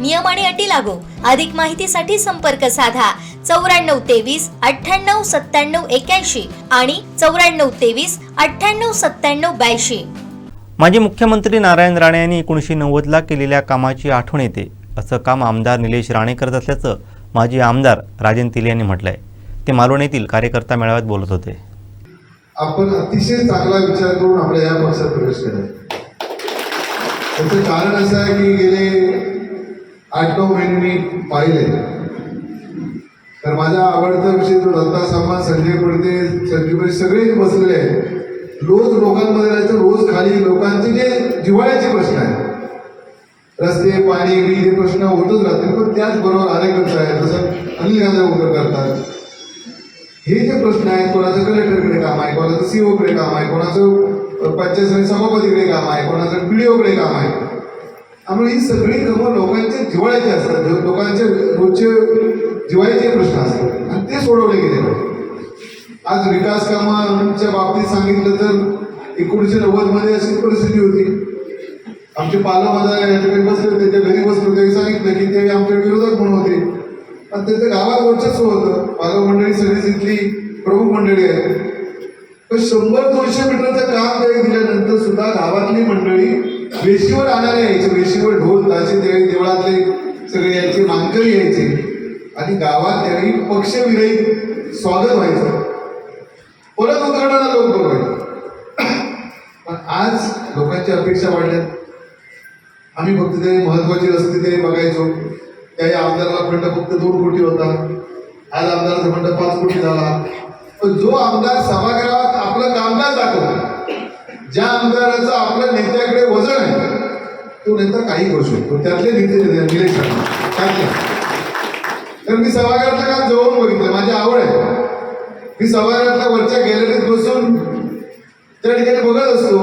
नियम आणि अटी लागू. अधिक माहितीसाठी संपर्क साधा. चौऱ्याण्णव तेवीस अठ्ठ्याण्णव सत्त्याण्णव एक्याऐंशी आणि चौऱ्याण्णव तेवीस अठ्ठ्याण्णव सत्त्याण्णव ब्याऐंशी. माजी मुख्यमंत्री नारायण राणे यांनी एकोणीसशे नव्वदला केलेल्या कामाची आठवण येते. असं काम आमदार निलेश राणे करत असल्याचं माजी आमदार राजन तिले यांनी म्हटलं आहे ते मालवण येथील कार्यकर्ता मेळाव्यात बोलत होते. आपण अतिशय चांगला विचार करून आपल्या या पक्षात प्रवेश केला त्याचं कारण असं आहे की गेले आठ नऊ महिने मी पाहिले तर माझा आवडता विषय जो दत्ता सामान संजय पडते संजय सगळे बसलेले आहेत रोज लोकांमध्ये राहायचं रोज खाली लोकांचे जे जिव्हाळ्याचे प्रश्न आहेत. रस्ते पाणी वीज हे प्रश्न होतच राहतील पण त्याचबरोबर अनेकच आहेत जसं अनिल गांधी करतात. हे जे प्रश्न आहेत कोणाचं कलेक्टरकडे काम आहे कोणाचं सीओकडे काम आहे कोणाचं पंचायत समिती सभापतीकडे काम आहे कोणाचं पीडीओकडे काम आहे त्यामुळे ही सगळी कामं लोकांचे जिव्हाळ्याचे असतात. लोकांचे रोजचे जिव्हाळ्याचे प्रश्न असतात. आणि ते सोडवले गेले पाहिजे. आज विकास कामांच्या बाबतीत सांगितलं तर एकोणीसशे नव्वदमध्ये अशी परिस्थिती होती. आमचे पालकमंत्री या ठिकाणी बसले होते त्या घरी बसले होते. सांगितलं की ते आमच्या विरोधक म्हणून होते. आणि त्याचं गावात वर्चस्व होतं. पालक मंडळी सगळी इथली प्रमुख मंडळी आहे पण शंभर दोनशे मीटरचं काम काही दिल्यानंतर सुद्धा गावातली मंडळी वेशीवर आणायला यायचे. वेशीवर ढोल ताचे त्यावेळी देवळातले सगळे यायचे मानकरी यायचे. आणि गावात त्यावेळी पक्षविरहित स्वागत व्हायचं. परत उतरणारा लोक बघायचं पण आज लोकांची अपेक्षा वाढल्यात. आम्ही फक्त ते महत्त्वाचे रस्ते ते बघायचो. त्याही आमदाराला फंड फक्त दोन कोटी होता. आज आमदाराचा फंड पाच कोटी झाला. पण जो आमदार सभागृहात आपलं कामकाज दाखवतो ज्या आमदाराचं आपल्या नेत्याकडे वजन आहे तो नेता काही करू शकतो त्यातले नेते निलेश राणे. त्यातले तर मी सभागृहातलं काम जवळून बघितलं. माझी आवड आहे. मी सभागृहातल्या वरच्या गॅलरीत बसून त्या ठिकाणी बघत असतो.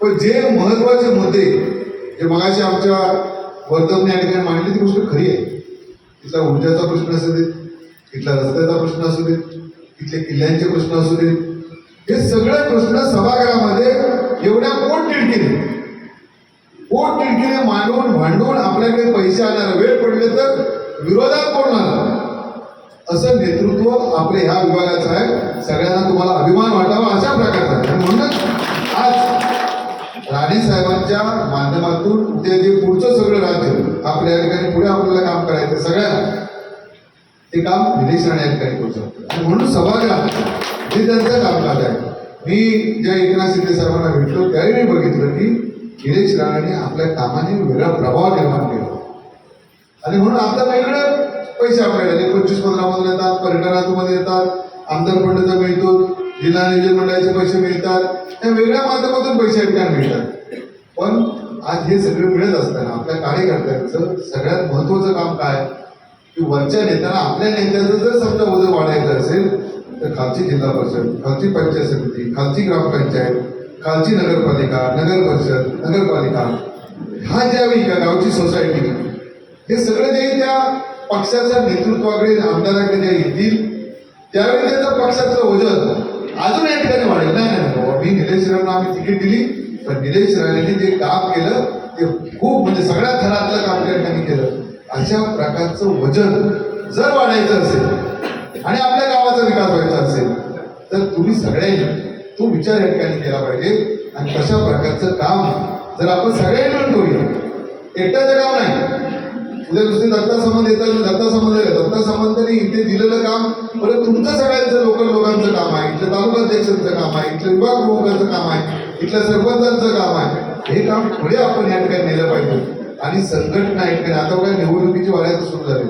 पण जे महत्त्वाचे मुद्दे जे मगाशी आमच्या वर्तन या ठिकाणी मांडली ती गोष्ट खरी आहे. तिथला ऊर्जाचा प्रश्न असू दे तिथला रस्त्याचा प्रश्न असू देत तिथले किल्ल्यांचे प्रश्न असू दे हे सगळे प्रश्न सभागृहामध्ये एवढ्या पोट तिडकीने पोट तिडकीने मांडून भांडून आपल्याकडे पैसे आणायला वेळ पडले तर विरोधात बोलणार असं नेतृत्व आपल्या ह्या विभागाचं आहे. सगळ्यांना तुम्हाला अभिमान वाटावा अशा प्रकारचा आहे. म्हणूनच आज राणे साहेबांच्या माध्यमातून उद्या जे पुढचं सगळं राज्य आपल्या ठिकाणी पुढे आपल्याला काम करायचं सगळ्यांना ते काम विदेश राणे या ठिकाणी करू शकतो. म्हणून सभागृहात हे त्यांचं कामकाज आहे मी ज्या एकनाथ शिंदे साहेबांना भेटलो त्यावेळी मी बघितलं की गिरीश राणाने आपल्या कामाने वेगळा प्रभाव निर्माण केला. आणि म्हणून आता वेगळं पैसे आपल्याला पंचवीस पंधरामधून येतात पर्यटनातून येतात आमदार फंडचा मिळतो जिल्हा नियोजन मंडळाचे पैसे मिळतात. या वेगळ्या माध्यमातून पैसे या मिळतात. पण आज हे सगळं मिळत असताना आपल्या कार्यकर्त्यांचं सगळ्यात महत्वाचं काम काय? की वरच्या नेत्यांना आपल्या नेत्याचं जर समजा वजन वाढायचं असेल तर खालची जिल्हा परिषद खालची पंचायत समिती खालची ग्रामपंचायत खालची नगरपालिका नगर परिषद नगरपालिका. ह्या ज्या वेळी का गावची सोसायटी हे सगळं जे त्या पक्षाच्या नेतृत्वाकडे आमदाराकडे जे येतील त्यावेळी त्याचं पक्षाचं वजन अजून या ठिकाणी वाढेल. नाही नाही बाबा मी निलेश राणेंना आम्ही तिकीट दिली पण निलेश राणेने जे काम केलं ते खूप म्हणजे सगळ्या थरातलं काम त्या ठिकाणी केलं. अशा प्रकारचं वजन जर वाढायचं असेल आणि आपल्या गावाचा विकास व्हायचा असेल तर तुम्ही सगळ्यांनी तो विचार या ठिकाणी केला पाहिजे. आणि कशा प्रकारचं काम जर आपण सगळ्यांनी मिळून करूया एकट्याचं काम नाही. उद्या दुसरे दत्ता संबंध येतात दत्ता संबंध दत्ता संबंधाने इथे दिलेलं काम परत तुमचं सगळ्यांचं लोकल लोकांचं काम आहे इथलं तालुका अध्यक्षांचं काम आहे इथलं विभाग प्रमुखांचं काम आहे इथल्या सरपंचांचं काम आहे. हे काम पुढे आपण या ठिकाणी नेलं पाहिजे. आणि संघटना या ठिकाणी आता बघा निवडणुकीची वाऱ्यात सुरू झाली.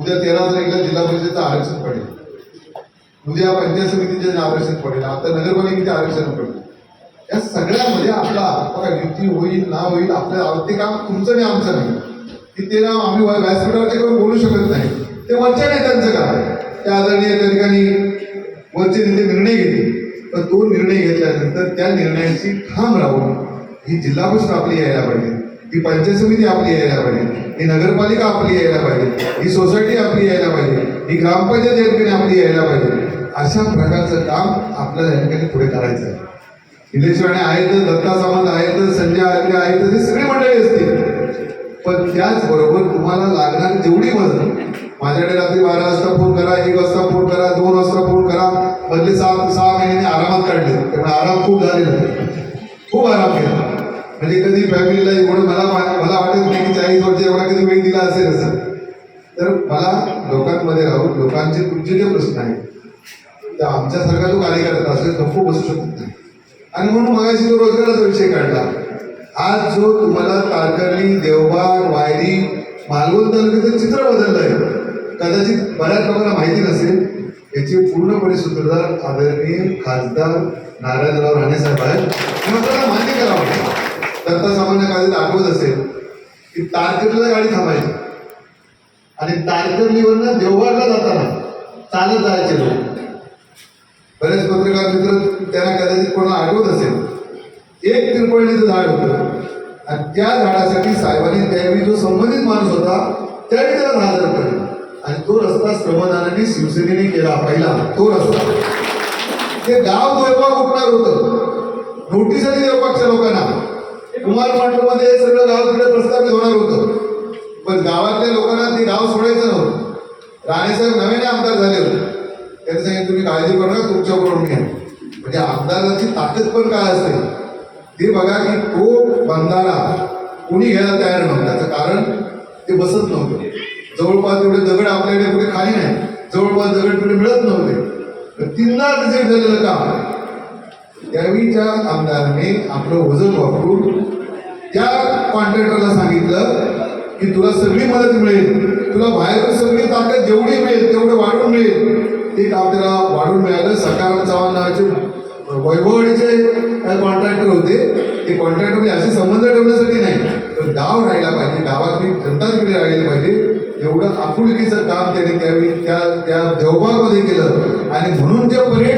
उद्या तेरा तारखेला जिल्हा परिषदेचं आरक्षण पडेल. उद्या पंचायत समितीचे आरक्षण पडेल आता नगरपालिकेचे आरक्षण पडेल. या सगळ्यामध्ये आपला बघा युती होईल ना होईल आपलं ते काम तुमचं नाही आमचं नाही. की ते नाव आम्ही व्यासपीठावरती करून बोलू शकत नाही. ते वरच्या नेत्यांचं काम आहे. त्या आदरणीय त्या ठिकाणी वरचे नेते निर्णय घेतले. पण तो निर्णय घेतल्यानंतर त्या निर्णयाची ठाम राहून ही जिल्हा परिषद आपली यायला पाहिजे. ही पंचायत समिती आपली यायला पाहिजे. ही नगरपालिका आपली यायला पाहिजे. ही सोसायटी आपली यायला पाहिजे. ही ग्रामपंचायत या ठिकाणी आपली यायला पाहिजे. अशा प्रकारचं काम आपल्याला या ठिकाणी पुढे करायचं आहे. निलेश राणे आहेत दत्ता सावंत आहेत संजय आगरे आहेत हे सगळी मंडळी असतील. पण त्याचबरोबर तुम्हाला लागणारी जेवढी मदत माझ्याकडे रात्री बारा वाजता फोन करा एक वाजता फोन करा दोन वाजता फोन करा मधले सहा सहा महिन्यांनी आरामात काढले. त्यामुळे आराम खूप झालेला खूप आराम केला. म्हणजे कधी फॅमिलीला एवढं मला मला वाटत नाही की चाळीस वर्ष एवढा कधी वेळ दिला असेल असं. तर मला लोकांमध्ये राहून लोकांचे तुमचे जे प्रश्न आहेत तर आमच्यासारखा जो कार्यकर्ता असेल नको बसू शकत नाही. आणि म्हणून मगाशी तो रोजगाराचा विषय काढला. आज जो तुम्हाला तारकर्ली देवबाग वायरी मालवण तालुक्याचं चित्र बदललं आहे कदाचित बऱ्याच लोकांना माहिती नसेल याचे पूर्णपणे सूत्रधार आदरणीय खासदार नारायणराव राणे साहेब आहेत. मान्य करावं दत्ता सामान्य कायद्यात आठवत असेल की तारकर्लीला गाडी थांबायची. आणि तारकर्लीवरनं देवबागला जाताना चालत जायचे लोक. बरेच पत्रकार मित्र त्यांना कदाचित कोणाला आठवत असेल. एक तिरपळणीचं झाड होतं. आणि त्या झाडासाठी साहेबांनी त्यावेळी जो संबंधित माणूस होता त्यावेळी त्याला दहा हजार रुपये आणि तो रस्ता श्रमदानाने शिवसेनेने केला पहिला. तो रस्ता. ते गाव देवबाग उठणार होतं. नोटीस आली देवबागच्या लोकांना. कुमारमध्ये हे सगळं गाव तिकडे प्रस्थापित होणार होतं. पण गावातल्या लोकांना ते गाव सोडायचं नव्हतं. राणेसाहेब नव्याने आमदार झाले होते. त्यांनी सांगितलं तुम्ही काळजी करू नका तुमच्याबरोबर मी म्हणजे आमदाराची ताकद पण काय असते? ते बघा की तो बंधारा कोणी घ्यायला तयार नव्हतं. त्याचं कारण ते बसत नव्हतं. जवळपास एवढे दगड आपल्याकडे कुठे खाली नाही. जवळपास दगड कुठे मिळत नव्हते. तर तीनदा रिजेक्ट झालेलं काम त्यावेळीच्या आमदाराने आपलं वजन वापरून त्या कॉन्ट्रॅक्टरला सांगितलं की तुला सगळी मदत मिळेल तुला बाहेरून सगळी ताकद जेवढी मिळेल तेवढं वाढून मिळेल. ते काम त्याला वाढून मिळालं. सकाराम चव्हाण नावाचे कॉन्ट्रॅक्टर होते ते कॉन्ट्रॅक्टर असे संबंध ठेवण्यासाठी नाही. तर गाव राहायला पाहिजे गावातली जनता तिकडे राहिली पाहिजे. एवढं आपुलकीचं काम त्याने त्यावेळी त्या त्या देवबागमध्ये केलं. आणि म्हणून जे पर्यटन